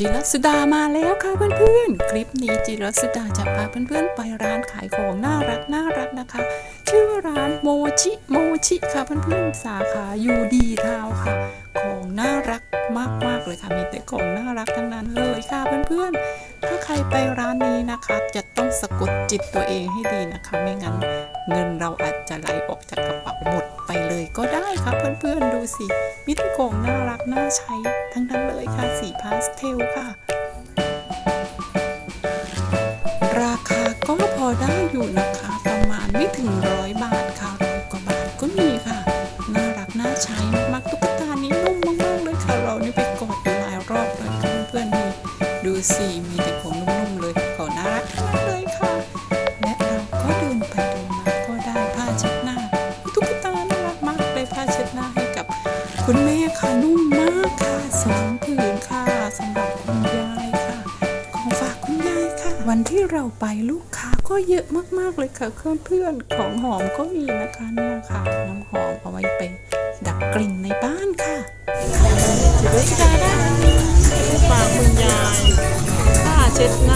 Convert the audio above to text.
จิรสุดามาแล้วค่ะเพื่อนๆ คลิปนี้จิรสุดาจะพาเพื่อนๆ ไปร้านขายของน่ารักน่ารักนะคะ ชื่อร้านโมชิโมชิค่ะเพื่อนๆ สาขายูดีทาวค่ะ ของน่ารักมากๆเลยค่ะ มีแต่ของน่ารักทั้งนั้นเลยค่ะเพื่อนๆ ถ้าใครไปร้านนี้นะคะ จะต้องสะกดจิตตัวเองให้ดีนะคะ ไม่งั้นเงินเราอาจจะไหลออกจากกระเป๋าหมด ก็ได้ค่ะเพื่อนๆดูสิมีแต่ของน่ารักน่าใช้ทั้งนั้นเลยค่ะสีพาสเทลค่ะ ราคาก็พอได้อยู่นะคะ ประมาณไม่ถึงร้อยบาทค่ะร้อยกว่าบาทก็มีค่ะ น่ารักน่าใช้มากๆตุ๊กตานี้นุ่มมากๆเลยค่ะ เรานี่ไปกอดอยู่หลายรอบเลยค่ะเพื่อนๆดูสิมีแต่ของนุ่มๆเลย คุณแม่ค่ะนุ่มมากค่ะสองผืนค่ะสำหรับคุณยายค่ะ ของฝากคุณยายค่ะ วันที่เราไปลูกค้าก็เยอะมากๆเลยค่ะเพื่อนเพื่อนๆของหอมก็มีนะคะเนี่ยค่ะน้ำหอมเอาไว้ไปดับกลิ่นในบ้านค่ะจิรสดาได้ฝากคุณยายผ้าเช็ดหน้า